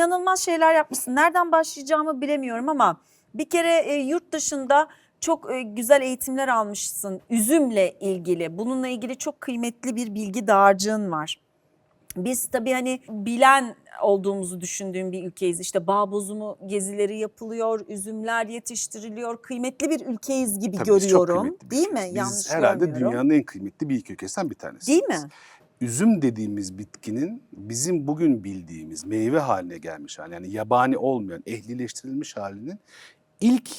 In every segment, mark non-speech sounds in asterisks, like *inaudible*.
inanılmaz şeyler yapmışsın. Nereden başlayacağımı bilemiyorum ama bir kere e, yurt dışında çok e, güzel eğitimler almışsın üzümle ilgili. Bununla ilgili çok kıymetli bir bilgi dağarcığın var. Biz tabii hani bilen olduğumuzu düşündüğüm bir ülkeyiz. İşte bağ bozumu gezileri yapılıyor, üzümler yetiştiriliyor. Kıymetli bir ülkeyiz gibi Tabii biz çok görüyorum. kıymetli bir Değil mi? ülkeyiz. Biz Yanlış herhalde görmüyorum. dünyanın en kıymetli bir iki ülkesinden bir tanesi. Değil mi? Üzüm dediğimiz bitkinin bizim bugün bildiğimiz meyve haline gelmiş hali yani yabani olmayan ehlileştirilmiş halinin ilk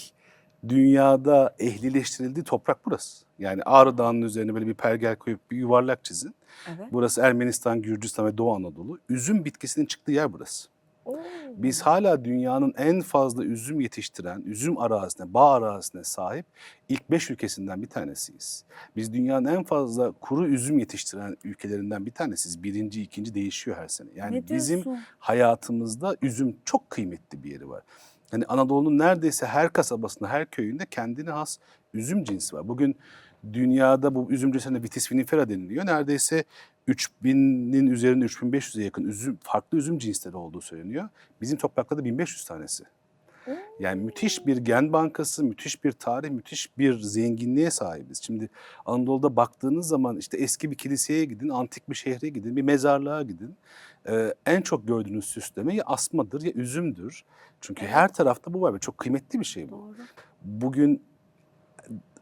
dünyada ehlileştirildiği toprak burası. Yani Ağrı Dağı'nın üzerine böyle bir pergel koyup bir yuvarlak çizin. Evet. Burası Ermenistan, Gürcistan ve Doğu Anadolu. Üzüm bitkisinin çıktığı yer burası. Biz hala dünyanın en fazla üzüm yetiştiren, üzüm arazisine, bağ arazisine sahip ilk beş ülkesinden bir tanesiyiz. Biz dünyanın en fazla kuru üzüm yetiştiren ülkelerinden bir tanesiyiz. Birinci, ikinci değişiyor her sene. Yani Ne bizim diyorsun? hayatımızda üzüm çok kıymetli bir yeri var. Yani Anadolu'nun neredeyse her kasabasında, her köyünde kendine has üzüm cinsi var. Bugün dünyada bu üzüm cinsine vitis vinifera deniliyor. Neredeyse 3000'in üzerinde 3500'e yakın üzüm, farklı üzüm cinsleri olduğu söyleniyor. Bizim topraklarda 1500 tanesi. Yani müthiş bir gen bankası, müthiş bir tarih, müthiş bir zenginliğe sahibiz. Şimdi Anadolu'da baktığınız zaman işte eski bir kiliseye gidin, antik bir şehre gidin, bir mezarlığa gidin. Ee, en çok gördüğünüz süsleme ya asmadır ya üzümdür. Çünkü her tarafta bu var ve çok kıymetli bir şey bu. Doğru. Bugün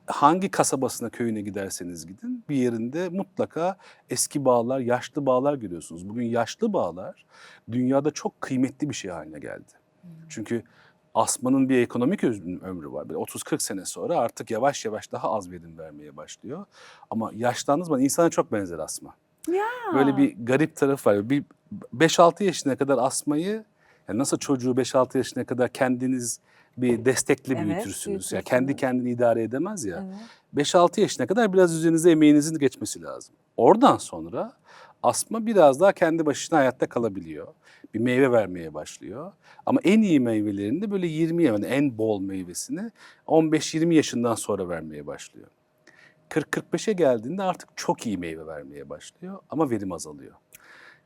hangi kasabasına, köyüne giderseniz gidin bir yerinde mutlaka eski bağlar, yaşlı bağlar görüyorsunuz. Bugün yaşlı bağlar dünyada çok kıymetli bir şey haline geldi. Çünkü asmanın bir ekonomik ömrü var. Böyle 30-40 sene sonra artık yavaş yavaş daha az verim vermeye başlıyor. Ama yaşlandığınız zaman insana çok benzer asma. Ya. Böyle bir garip tarafı var. Bir 5-6 yaşına kadar asmayı yani nasıl çocuğu 5-6 yaşına kadar kendiniz bir destekli Evet, büyütürsünüz. Ya kendi büyütürsünüz. kendini idare edemez ya. Evet. 5-6 yaşına kadar biraz üzerinize emeğinizin geçmesi lazım. Oradan sonra asma biraz daha kendi başına hayatta kalabiliyor. Bir meyve vermeye başlıyor. Ama en iyi meyvelerini de böyle 20 yani en bol meyvesini 15-20 yaşından sonra vermeye başlıyor. 40-45'e geldiğinde artık çok iyi meyve vermeye başlıyor ama verim azalıyor.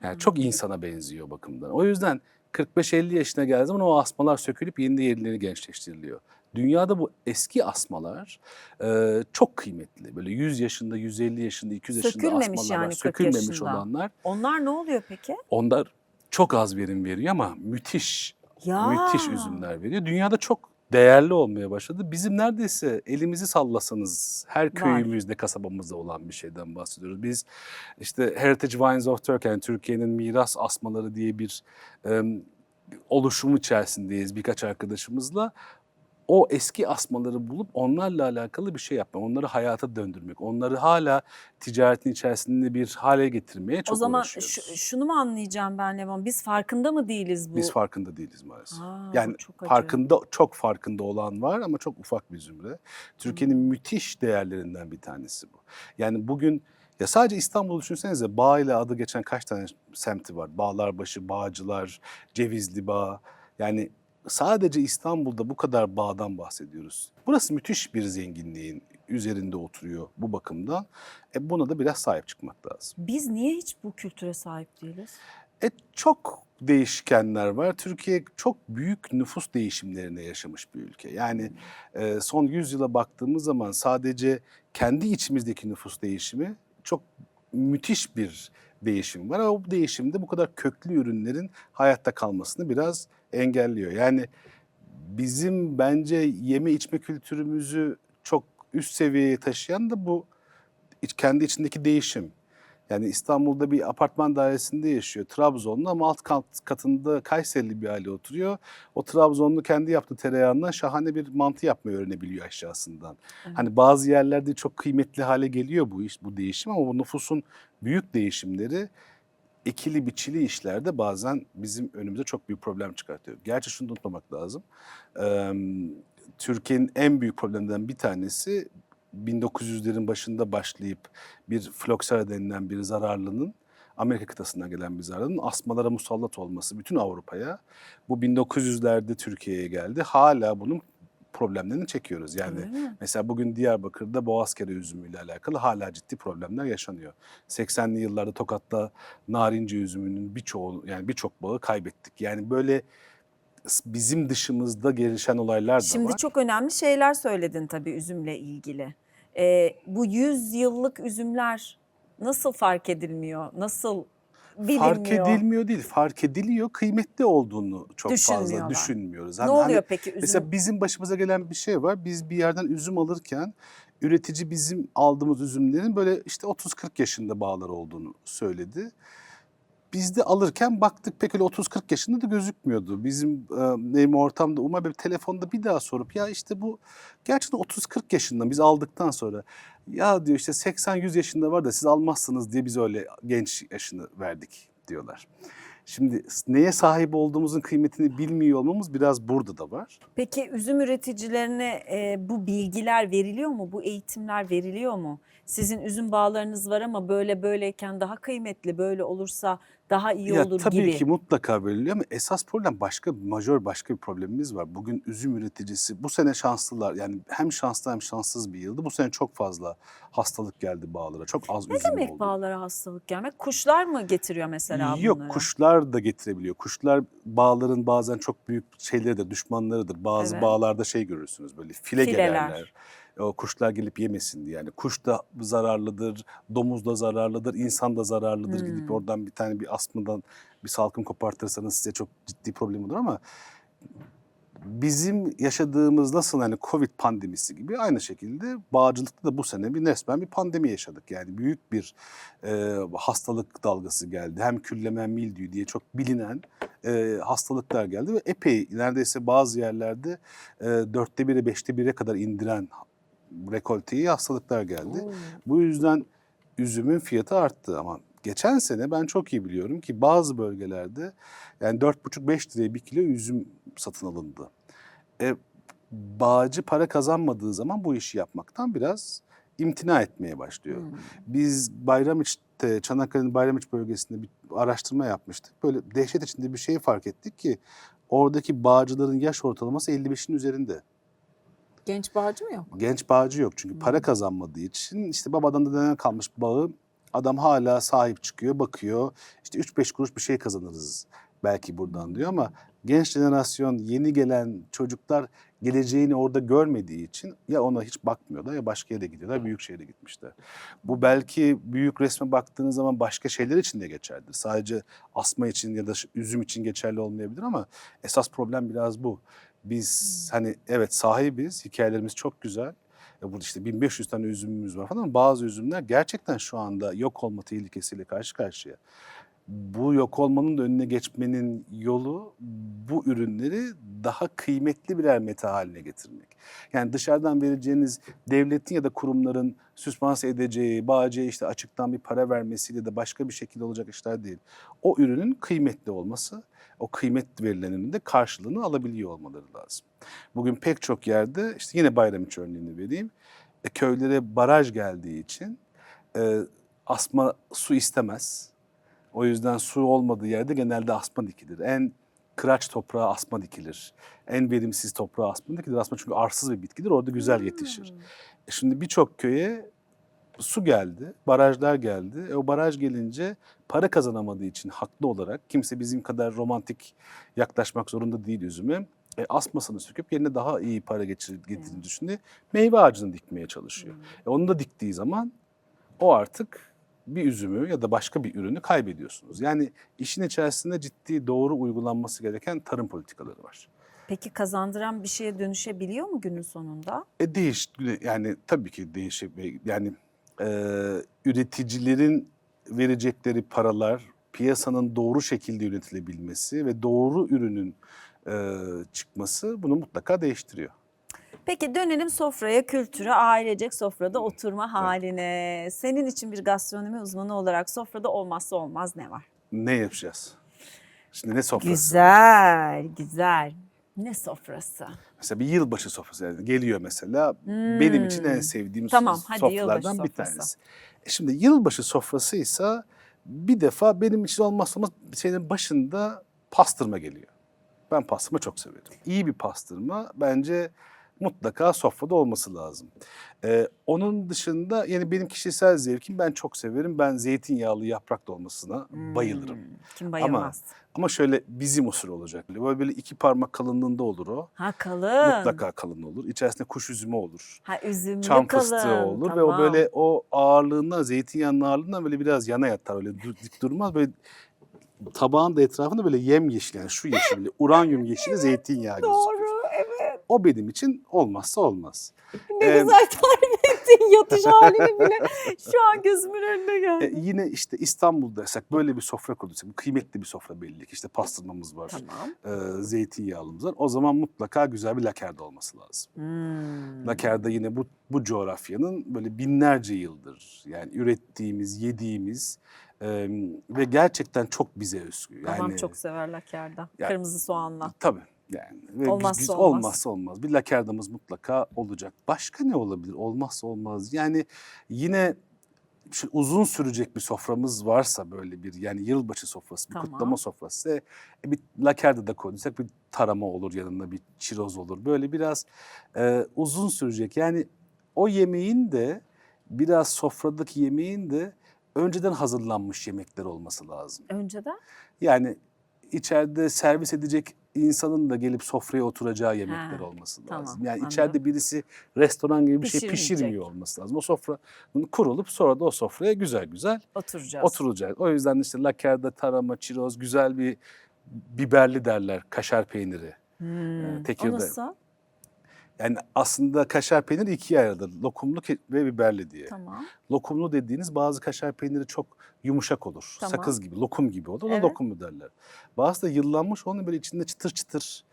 Yani çok insana benziyor bakımdan. O yüzden 45-50 yaşına geldiği zaman o asmalar sökülüp yeni yerleri gençleştiriliyor. Dünyada bu eski asmalar e, çok kıymetli. Böyle 100 yaşında, 150 yaşında, 200 yaşında Sökülmemiş asmalar var. yani 40 Sökülmemiş yaşında. olanlar. Onlar ne oluyor peki? Onlar çok az verim veriyor ama müthiş, Ya. müthiş üzümler veriyor. Dünyada çok değerli olmaya başladı. Bizim neredeyse elimizi sallasanız her köyümüzde, kasabamızda olan bir şeyden bahsediyoruz. Biz işte Heritage Wines of Turkey, yani Türkiye'nin miras asmaları diye bir em, oluşum içerisindeyiz birkaç arkadaşımızla. O eski asmaları bulup onlarla alakalı bir şey yapmak, onları hayata döndürmek, onları hala ticaretin içerisinde bir hale getirmeye çok o zaman şunu mu anlayacağım ben Levan? Biz farkında mı değiliz bu? Biz farkında değiliz maalesef. Aa, yani çok acı. farkında çok farkında olan var ama çok ufak bir zümre. Türkiye'nin müthiş değerlerinden bir tanesi bu. Yani bugün ya sadece İstanbul'u düşünsenize Bağ ile adı geçen kaç tane semti var? Bağlarbaşı, Bağcılar, Cevizli Bağ. Yani sadece İstanbul'da bu kadar bağdan bahsediyoruz. Burası müthiş bir zenginliğin üzerinde oturuyor bu bakımdan. E buna da biraz sahip çıkmak lazım. Biz niye hiç bu kültüre sahip değiliz? E, çok değişkenler var. Türkiye çok büyük nüfus değişimlerine yaşamış bir ülke. Yani e, son 100 yıla baktığımız zaman sadece kendi içimizdeki nüfus değişimi çok müthiş bir değişim var. Ama bu değişimde bu kadar köklü ürünlerin hayatta kalmasını biraz engelliyor. Yani bizim bence yeme içme kültürümüzü çok üst seviyeye taşıyan da bu kendi içindeki değişim. Yani İstanbul'da bir apartman dairesinde yaşıyor Trabzonlu ama alt kat, katında Kayserili bir aile oturuyor. O Trabzonlu kendi yaptığı tereyağından şahane bir mantı yapmayı öğrenebiliyor aşağısından. Evet. Hani bazı yerlerde çok kıymetli hale geliyor bu iş, bu değişim ama bu nüfusun büyük değişimleri ikili biçili işlerde bazen bizim önümüze çok büyük problem çıkartıyor. Gerçi şunu unutmamak lazım. Türkiye'nin en büyük problemlerinden bir tanesi 1900'lerin başında başlayıp bir floksera denilen bir zararlının Amerika kıtasından gelen bir zararlının asmalara musallat olması bütün Avrupa'ya. Bu 1900'lerde Türkiye'ye geldi. Hala bunun problemlerini çekiyoruz. Yani mesela bugün Diyarbakır'da Boğazkere üzümüyle alakalı hala ciddi problemler yaşanıyor. 80'li yıllarda Tokat'ta narince üzümünün birçoğu yani birçok bağı kaybettik. Yani böyle bizim dışımızda gelişen olaylar da Şimdi var. çok önemli şeyler söyledin tabii üzümle ilgili. Ee, bu 100 yıllık üzümler nasıl fark edilmiyor? Nasıl bilinmiyor? Fark edilmiyor değil, fark ediliyor. Kıymetli olduğunu çok fazla düşünmüyoruz. Ne Hani- oluyor hani peki üzüm? Mesela bizim başımıza gelen bir şey var. Biz bir yerden üzüm alırken üretici bizim aldığımız üzümlerin böyle işte 30-40 yaşında bağlar olduğunu söyledi. Biz de alırken baktık pek öyle 30-40 yaşında da gözükmüyordu. Bizim e, ortamda Umar Bey telefonda bir daha sorup ya işte bu gerçekten 30-40 yaşında biz aldıktan sonra ya diyor işte 80-100 yaşında var da siz almazsınız diye biz öyle genç yaşını verdik diyorlar. Şimdi neye sahip olduğumuzun kıymetini bilmiyor olmamız biraz burada da var. Peki üzüm üreticilerine e, bu bilgiler veriliyor mu? Bu eğitimler veriliyor mu? Sizin üzüm bağlarınız var ama böyle böyleyken daha kıymetli, böyle olursa daha iyi Ya olur tabii gibi. ki mutlaka veriliyor ama esas problem başka majör başka bir problemimiz var. Bugün üzüm üreticisi bu sene şanslılar yani hem şanslı hem şanssız bir yıldı. Bu sene çok fazla hastalık geldi bağlara. Çok az Ne üzüm demek oldu. bağlara hastalık gelmek? Kuşlar mı getiriyor mesela Yok bunları? kuşlar da getirebiliyor. Kuşlar bağların bazen çok büyük şeyleri de düşmanlarıdır. Bazı Evet. bağlarda şey görürsünüz böyle file Fileler. gelerler. O kuşlar gelip yemesin diye. Yani kuş da zararlıdır, domuz da zararlıdır, insan da zararlıdır. Gidip Hmm. oradan bir tane bir asmadan bir salkım kopartırsanız size çok ciddi problem olur ama bizim yaşadığımız nasıl hani Covid pandemisi gibi aynı şekilde bağcılıkta da bu sene bir resmen bir pandemi yaşadık. Yani büyük bir e, hastalık dalgası geldi. Hem külleme hem mildiyu diye çok bilinen e, hastalıklar geldi ve epey neredeyse bazı yerlerde e, dörtte bire beşte bire kadar indiren rekolteyi hastalıklar geldi. Oo. Bu yüzden üzümün fiyatı arttı ama geçen sene ben çok iyi biliyorum ki bazı bölgelerde yani 4,5-5 liraya bir kilo üzüm satın alındı. E, bağcı para kazanmadığı zaman bu işi yapmaktan biraz imtina etmeye başlıyor. Hmm. Biz Bayramiç'te, Çanakkale'nin Bayramiç bölgesinde bir araştırma yapmıştık. Böyle dehşet içinde bir şey fark ettik ki oradaki bağcıların yaş ortalaması 55'in üzerinde. Genç bağcı mı yok? Genç bağcı yok çünkü para kazanmadığı için işte babadan dededen kalmış bağı adam hala sahip çıkıyor, bakıyor. İşte 3-5 kuruş bir şey kazanırız belki buradan diyor ama genç jenerasyon yeni gelen çocuklar geleceğini orada görmediği için ya ona hiç bakmıyorlar ya başka yere gidiyorlar, büyük şehre gitmişler. Bu belki büyük resme baktığınız zaman başka şeyler için de geçerlidir. Sadece asma için ya da üzüm için geçerli olmayabilir ama esas problem biraz bu. Biz hani evet sahibiz, hikayelerimiz çok güzel. Ya burada işte 1500 tane üzümümüz var falan ama bazı üzümler gerçekten şu anda yok olma tehlikesiyle karşı karşıya. Bu yok olmanın da önüne geçmenin yolu bu ürünleri daha kıymetli birer meta haline getirmek. Yani dışarıdan vereceğiniz devletin ya da kurumların süspanse edeceği, bağcıya işte açıktan bir para vermesiyle de başka bir şekilde olacak işler değil. O ürünün kıymetli olması, o kıymet verilenin de karşılığını alabiliyor olmaları lazım. Bugün pek çok yerde işte yine Bayramiç örneğini vereyim. E, köylere baraj geldiği için e, asma su istemez. O yüzden su olmadığı yerde genelde asma dikilir. En kıraç toprağa asma dikilir. En verimsiz toprağa asma dikilir. Asma çünkü arsız bir bitkidir. Orada güzel yetişir. Hmm. E Şimdi birçok köye su geldi, barajlar geldi. E o baraj gelince para kazanamadığı için haklı olarak kimse bizim kadar romantik yaklaşmak zorunda değil üzüme. E, asmasını söküp yerine daha iyi para getirdiğini düşündü. Meyve ağacını dikmeye çalışıyor. E, onu da diktiği zaman o artık bir üzümü ya da başka bir ürünü kaybediyorsunuz. Yani işin içerisinde ciddi doğru uygulanması gereken tarım politikaları var. Peki kazandıran bir şeye dönüşebiliyor mu günün sonunda? E değiş yani tabii ki değişik yani e, üreticilerin verecekleri paralar piyasanın doğru şekilde yönetilebilmesi ve doğru ürünün e, çıkması bunu mutlaka değiştiriyor. Peki dönelim sofraya, kültüre, ailecek sofrada oturma haline. Senin için bir gastronomi uzmanı olarak sofrada olmazsa olmaz ne var? Ne yapacağız? Şimdi ne sofrası? Güzel, güzel. Ne sofrası? Mesela bir yılbaşı sofrası yani geliyor mesela. Benim için en Hmm. sevdiğim Tamam, hadi sofralardan bir sofrası. tanesi. E şimdi yılbaşı sofrasıysa bir defa benim için olmazsa olmaz şeyin başında pastırma geliyor. Ben pastırma çok severim. İyi bir pastırma bence mutlaka sofrada olması lazım. Ee, onun dışında yani benim kişisel zevkim ben çok severim. Ben zeytinyağlı yaprak dolmasına bayılırım. Hmm, Kim bayılmaz? Ama şöyle bizim usul olacak. Böyle, böyle iki parmak kalınlığında olur o. Ha kalın. Mutlaka kalın olur. İçerisinde kuş üzümü olur. Ha üzümlü Çam kalın. fıstığı olur ve o Tamam. böyle o ağırlığından, zeytinyağının ağırlığından böyle biraz yana yatar. Öyle dik durmaz. Böyle tabağın da etrafında böyle yem yeşil yani şu yeşil, böyle uranyum yeşili zeytinyağı gözükür. Doğru. O benim için olmazsa olmaz. Ne Ee, güzel tarif ettin yatış halini bile. *laughs* Şu an gözümün önüne geldi. E, yine işte İstanbul'daysak böyle bir sofra kurduysak, kıymetli bir sofra belli ki. İşte pastırmamız var, Tamam. e, zeytinyağlımız var. O zaman mutlaka güzel bir lakerda olması lazım. Hmm. Lakerda yine bu, bu coğrafyanın böyle binlerce yıldır yani ürettiğimiz, yediğimiz e, ve gerçekten çok bize özgü. Yani, Babam çok sever lakerda. Ya- Kırmızı soğanla. Tabii yani. Ve Olmazsa biz- olmaz. olmazsa olmaz. Bir lakerdamız mutlaka olacak. Başka ne olabilir? Olmazsa olmaz. Yani yine şu uzun sürecek bir soframız varsa böyle bir yani yılbaşı sofrası, bir Tamam. kutlama sofrası e, bir lakerda da koyduysak bir tarama olur yanında bir çiroz olur. Böyle biraz e, uzun sürecek. Yani o yemeğin de biraz sofradaki yemeğin de önceden hazırlanmış yemekler olması lazım. Önceden? Yani içeride servis edecek insanın da gelip sofraya oturacağı yemekler Ha, olması tamam, lazım. Yani anladım. içeride birisi restoran gibi bir şey pişirmiyor olması lazım. O sofra kurulup sonra da o sofraya güzel güzel Oturacağız. oturacak. O yüzden işte lakerda, tarama, çiroz, güzel bir biberli derler, kaşar peyniri. Hmm. O Tekirdağ. nasıl? Yani aslında kaşar peyniri ikiye ayrılır. Lokumlu ve biberli diye. Tamam. Lokumlu dediğiniz bazı kaşar peyniri çok yumuşak olur. Tamam. Sakız gibi, lokum gibi olur. Ona Evet. lokumlu derler. Bazı da yıllanmış onun böyle içinde çıtır çıtır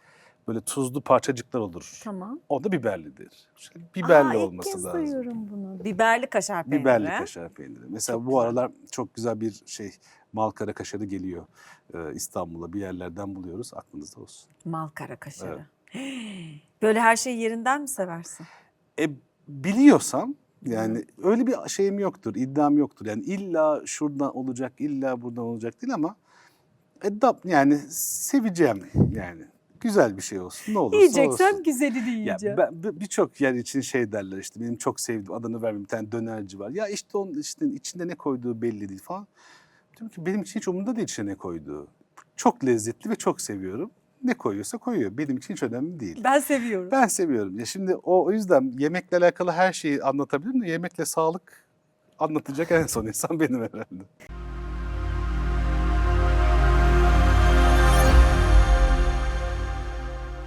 böyle tuzlu parçacıklar olur. Tamam. O da biberlidir. Şöyle biberli Aa, olması ilk kez lazım. duyuyorum bunu. Biberli kaşar peyniri. Biberli kaşar peyniri. Mesela Çok bu güzel. aralar çok güzel bir şey Malkara kaşarı geliyor ee, İstanbul'a bir yerlerden buluyoruz. Aklınızda olsun. Malkara kaşarı. *gasps* Böyle her şeyi yerinden mi seversin? E biliyorsam yani öyle bir şeyim yoktur, iddiam yoktur. Yani illa şuradan olacak, illa buradan olacak değil ama e, da, yani seveceğim yani. Güzel bir şey olsun ne olursa Yiyeceksem olsun. güzelini Ya yiyeceğim. ben birçok yer için şey derler işte benim çok sevdiğim adını vermeyeyim bir tane dönerci var. Ya işte onun işte içinde ne koyduğu belli değil falan. Diyorum ki benim için hiç umurumda değil içine ne koyduğu. Çok lezzetli ve çok seviyorum. Ne koyuyorsa koyuyor. Benim için hiç önemli değil. Ben seviyorum. Ben seviyorum. Ya şimdi o, o yüzden yemekle alakalı her şeyi anlatabilirim de yemekle sağlık anlatacak en son insan benim herhalde.